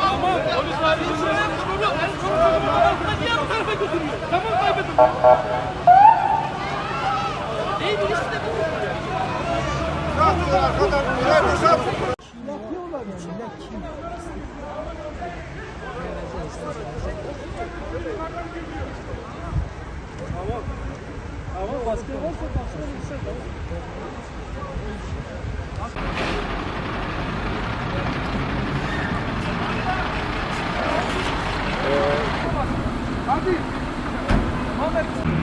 Tamam polis abi şimdi konuşmam yok. Ben konuşuyorum. Altına diğer tarafa götürüyor. Tamam kaybettim. Neyi bilirsin de bu. Yapıyorlar kadar. Yapıyorlar. Yapıyorlar yani. Tamam. Ama baskı varsa baskı olursa tamam. Yeah.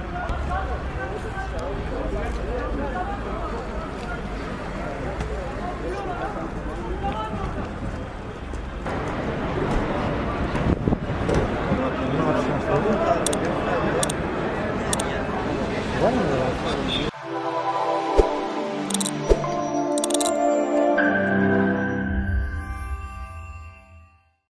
What?